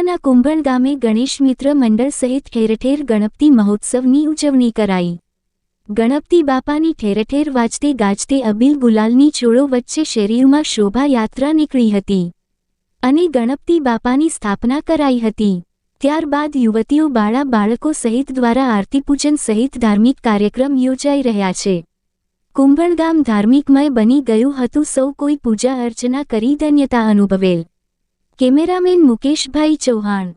કુંભણ ગામે ગણેશ મિત્ર મંડળ સહિત ઠેરઠેર ગણપતિ મહોત્સવની ઉજવણી કરાઈ. ગણપતિ બાપાની ઠેરઠેર વાજતે ગાજતે અબીલ ગુલાલની ચોળો વચ્ચે શરીરમાં શોભાયાત્રા નીકળી હતી. અને ગણપતિ બાપાની સ્થાપના કરાઈ હતી. ત્યારબાદ યુવતીઓ બાળા બાળકો સહિત દ્વારા આરતી પૂજન સહિત ધાર્મિક કાર્યક્રમ યોજાઈ રહ્યા છે. કુંભણ ગામ ધાર્મિકમય બની ગયું હતું સૌ કોઈ પૂજા અર્ચના કરી ધન્યતા અનુભવેલ. કેમેરામેન મુકેશભાઈ ચૌહાણ